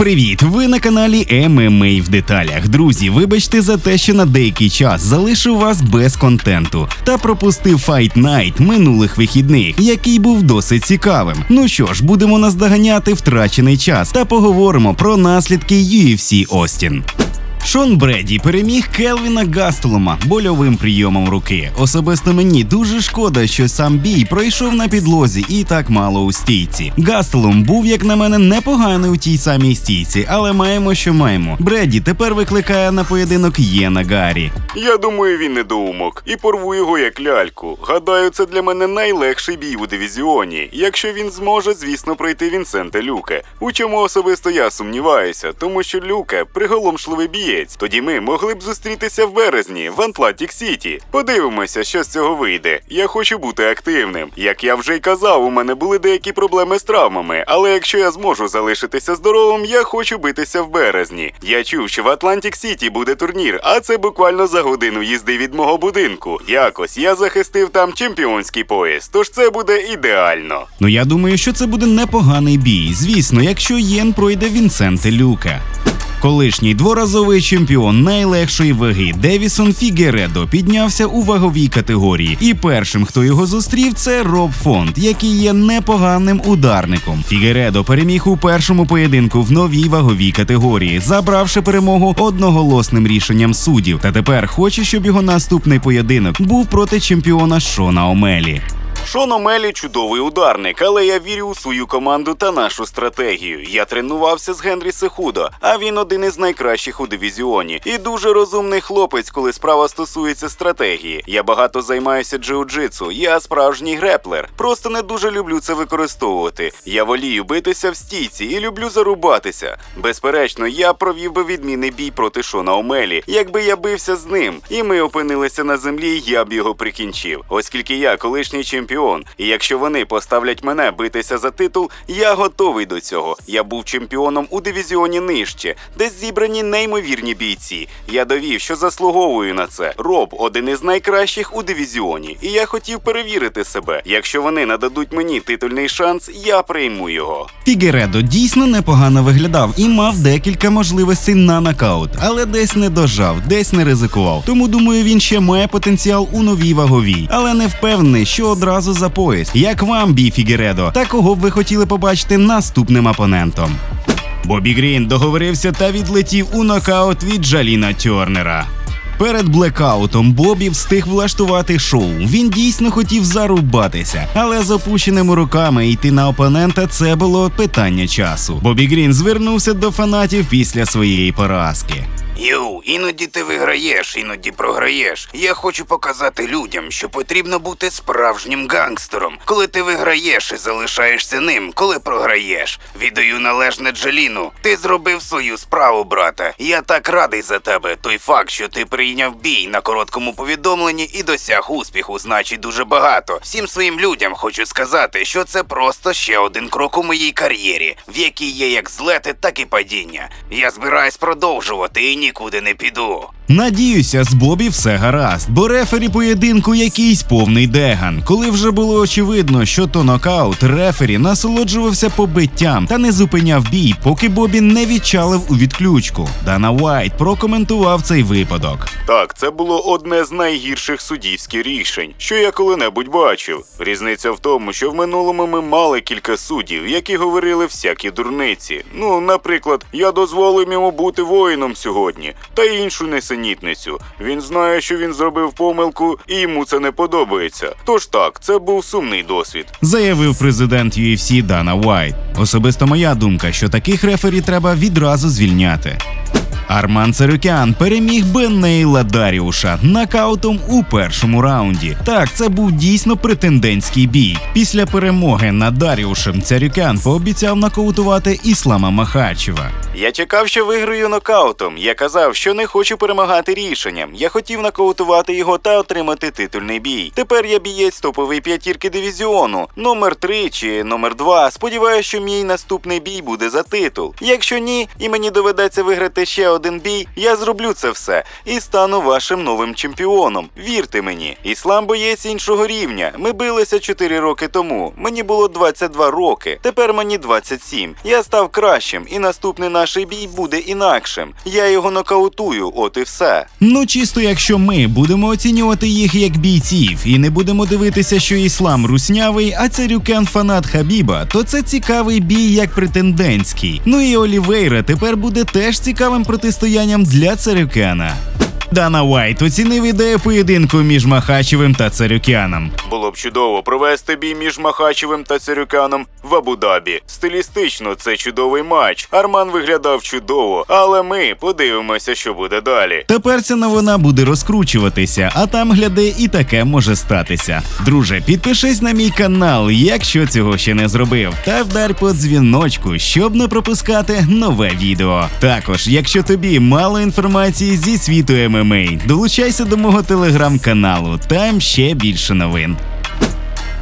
Привіт! Ви на каналі ММА в деталях. Друзі, вибачте за те, що на деякий час залишив вас без контенту та пропустив Fight Night минулих вихідних, який був досить цікавим. Ну що ж, будемо наздоганяти втрачений час та поговоримо про наслідки UFC Остін. Шон Бреді переміг Келвіна Гастелома больовим прийомом руки. Особисто мені дуже шкода, що сам бій пройшов на підлозі і так мало у стійці. Гастелом був, як на мене, непоганий у тій самій стійці, але маємо, що маємо. Бреді тепер викликає на поєдинок Єна Гаррі. Я думаю, він недоумок і порву його як ляльку. Гадаю, це для мене найлегший бій у дивізіоні, якщо він зможе, звісно, пройти Вінсента Люке. У чому особисто я сумніваюся, тому що Люке приголомшливий бієць. Тоді ми могли б зустрітися в березні в Атлантик Сіті. Подивимося, що з цього вийде. Я хочу бути активним. Як я вже й казав, у мене були деякі проблеми з травмами, але якщо я зможу залишитися здоровим, я хочу битися в березні. Я чув, що в Атлантик Сіті буде турнір, а це буквально за годину їзди від мого будинку. Якось я захистив там чемпіонський пояс, тож це буде ідеально. Ну я думаю, що це буде непоганий бій. Звісно, якщо Єн пройде Вінсенте Люке. Колишній дворазовий чемпіон найлегшої ваги Девісон Фігередо піднявся у ваговій категорії, і першим, хто його зустрів, це Роб Фонд, який є непоганим ударником. Фігередо переміг у першому поєдинку в новій ваговій категорії, забравши перемогу одноголосним рішенням суддів. Та тепер хоче, щоб його наступний поєдинок був проти чемпіона Шона Омелі. Шон Омелі чудовий ударник, але я вірю у свою команду та нашу стратегію. Я тренувався з Генрі Сехудо, а він один із найкращих у дивізіоні. І дуже розумний хлопець, коли справа стосується стратегії. Я багато займаюся джиу-джитсу, я справжній греплер. Просто не дуже люблю це використовувати. Я волію битися в стійці і люблю зарубатися. Безперечно, я провів би відмінний бій проти Шона Омелі. Якби я бився з ним, і ми опинилися на землі, я б його прикінчив. Оскільки я колишній чемпіон, і якщо вони поставлять мене битися за титул, я готовий до цього. Я був чемпіоном у дивізіоні нижче, де зібрані неймовірні бійці. Я довів, що заслуговую на це. Роб один із найкращих у дивізіоні, і я хотів перевірити себе. Якщо вони нададуть мені титульний шанс, я прийму його. Фігередо дійсно непогано виглядав і мав декілька можливостей на нокаут, але десь не дожав, десь не ризикував. Тому думаю, він ще має потенціал у новій ваговій, але не впевнений, що одразу за пояс. Як вам бій Фігередо? Та кого б ви хотіли побачити наступним опонентом? Бобі Грін договорився та відлетів у нокаут від Джаліна Тьорнера. Перед блекаутом Бобі встиг влаштувати шоу. Він дійсно хотів зарубатися, але з опущеними руками йти на опонента це було питання часу. Бобі Грін звернувся до фанатів після своєї поразки. Йоу, іноді ти виграєш, іноді програєш. Я хочу показати людям, що потрібно бути справжнім гангстером, коли ти виграєш і залишаєшся ним, коли програєш. Віддаю належне Джаліну. Ти зробив свою справу, брата. Я так радий за тебе. Той факт, що ти прийняв бій на короткому повідомленні і досяг успіху, значить дуже багато. Всім своїм людям хочу сказати, що це просто ще один крок у моїй кар'єрі, в якій є як злети, так і падіння. Я збираюсь продовжувати і нікуди не піду. Надіюся, з Бобі все гаразд, бо рефері поєдинку якийсь повний деган. Коли вже було очевидно, що то нокаут, рефері насолоджувався побиттям та не зупиняв бій, поки Бобі не відчалив у відключку. Дана Уайт прокоментував цей випадок. Так, це було одне з найгірших суддівських рішень, що я коли-небудь бачив. Різниця в тому, що в минулому ми мали кілька суддів, які говорили всякі дурниці. Ну, наприклад, я дозволив йому бути воїном сьогодні, та іншу несенітницю. Він знає, що він зробив помилку, і йому це не подобається. Тож так, це був сумний досвід. Заявив президент UFC Дана Уайт. Особисто моя думка, що таких рефері треба відразу звільняти. Арман Царюкян переміг Бенейла Даріуша нокаутом у першому раунді. Так, це був дійсно претендентський бій. Після перемоги над Даріушем Царюкян пообіцяв нокаутувати Іслама Махачева. Я чекав, що виграю нокаутом. Я казав, що не хочу перемагати рішенням. Я хотів нокаутувати його та отримати титульний бій. Тепер я бієць топової п'ятірки дивізіону, номер 3 чи номер 2. Сподіваюся, що мій наступний бій буде за титул. Якщо ні, і мені доведеться виграти ще один один бій, я зроблю це все і стану вашим новим чемпіоном. Вірте мені, іслам боєць іншого рівня. Ми билися 4 роки тому. Мені було 22 роки. Тепер мені 27. Я став кращим, і наступний наш бій буде інакшим. Я його нокаутую, от і все. Ну, чисто якщо ми будемо оцінювати їх як бійців і не будемо дивитися, що іслам руснявий, а царюкен фанат Хабіба, то це цікавий бій як претендентський. Ну і Олівейра тепер буде теж цікавим протистоянням для царюкена. Дана Уайт оцінив ідею поєдинку між Махачевим та Царюкяном. Було б чудово провести бій між Махачевим та Царюканом в Абу-Дабі. Стилістично це чудовий матч. Арман виглядав чудово, але ми подивимося, що буде далі. Тепер ця новина буде розкручуватися, а там гляди, і таке може статися. Друже, підпишись на мій канал, якщо цього ще не зробив, та вдар по дзвіночку, щоб не пропускати нове відео. Також, якщо тобі мало інформації зі світу ММА, долучайся до мого телеграм-каналу, там ще більше новин.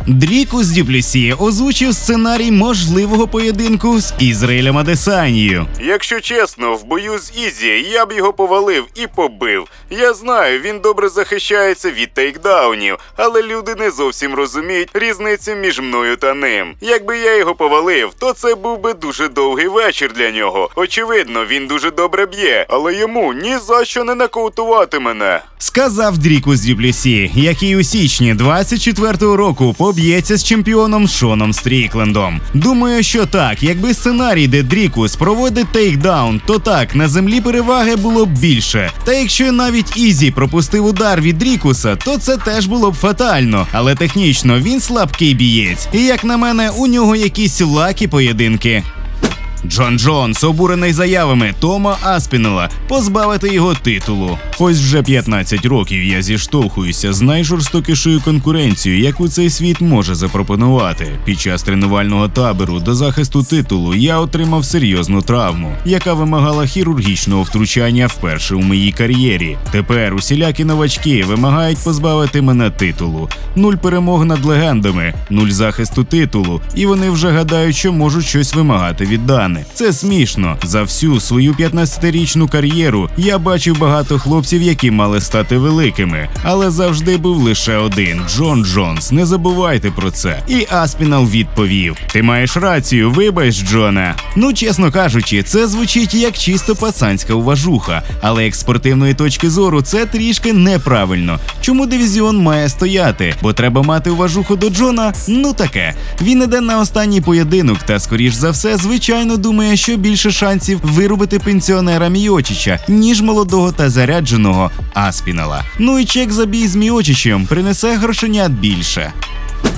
Дрікус Дюплюсі озвучив сценарій можливого поєдинку з Ізраїлем Адесанією. Якщо чесно, в бою з Ізі я б його повалив і побив. Я знаю, він добре захищається від тейкдаунів, але люди не зовсім розуміють різницю між мною та ним. Якби я його повалив, то це був би дуже довгий вечір для нього. Очевидно, він дуже добре б'є, але йому ні за що не нокаутувати мене. Сказав Дрікус Дюплюсі, який у січні 24-го року поб'ється з чемпіоном Шоном Стріклендом. Думаю, що так, якби сценарій, де Дрікус проводить тейкдаун, то так на землі переваги було б більше. Та якщо навіть Ізі пропустив удар від Дрікуса, то це теж було б фатально. Але технічно він слабкий бієць. І як на мене, у нього якісь лакі поєдинки. Джон Джонс обурений заявами Тома Аспінела позбавити його титулу. Ось вже 15 років я зіштовхуюся з найжорстокішою конкуренцією, яку цей світ може запропонувати. Під час тренувального табору до захисту титулу я отримав серйозну травму, яка вимагала хірургічного втручання вперше у моїй кар'єрі. Тепер усілякі новачки вимагають позбавити мене титулу. Нуль перемог над легендами, нуль захисту титулу, і вони вже гадають, що можуть щось вимагати від Дани. Це смішно. За всю свою 15-річну кар'єру я бачив багато хлопців, які мали стати великими, але завжди був лише один Джон Джонс. Не забувайте про це. І Аспінал відповів: Ти маєш рацію, вибач, Джоне. Ну, чесно кажучи, це звучить як чисто пацанська уважуха, але як спортивної точки зору це трішки неправильно. Чому дивізіон має стояти? Бо треба мати уважуху до Джона? Ну таке. Він іде на останній поєдинок, та скоріш за все, звичайно, думає, що більше шансів вирубити пенсіонера Міочича, ніж молодого та зарядженого Аспінала. Ну і чек за бій з Міочичем принесе грошенят більше.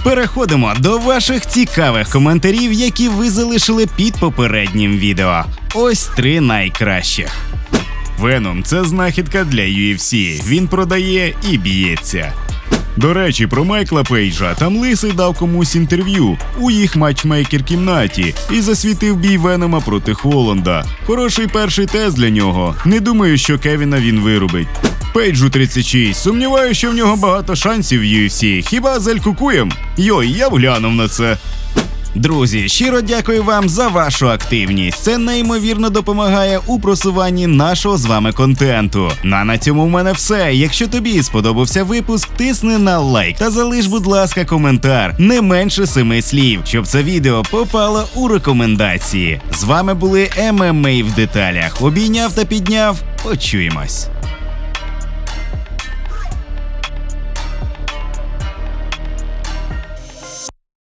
Переходимо до ваших цікавих коментарів, які ви залишили під попереднім відео. Ось три найкращих. Веном це знахідка для UFC. Він продає і б'ється. До речі, про Майкла Пейджа там лисий дав комусь інтерв'ю у їх матчмейкер кімнаті і засвітив бій Венома проти Холланда. Хороший перший тест для нього. Не думаю, що Кевіна він виробить. Пейджу 36. Сумніваю, що в нього багато шансів в UFC. Хіба з Кукуєм? Йой, я глянув на це. Друзі, щиро дякую вам за вашу активність. Це неймовірно допомагає у просуванні нашого з вами контенту. Ну а на цьому в мене все. Якщо тобі сподобався випуск, тисни на лайк та залиш, будь ласка, коментар не менше семи слів, щоб це відео попало у рекомендації. З вами були ММА в деталях. Обійняв та підняв. Почуємось.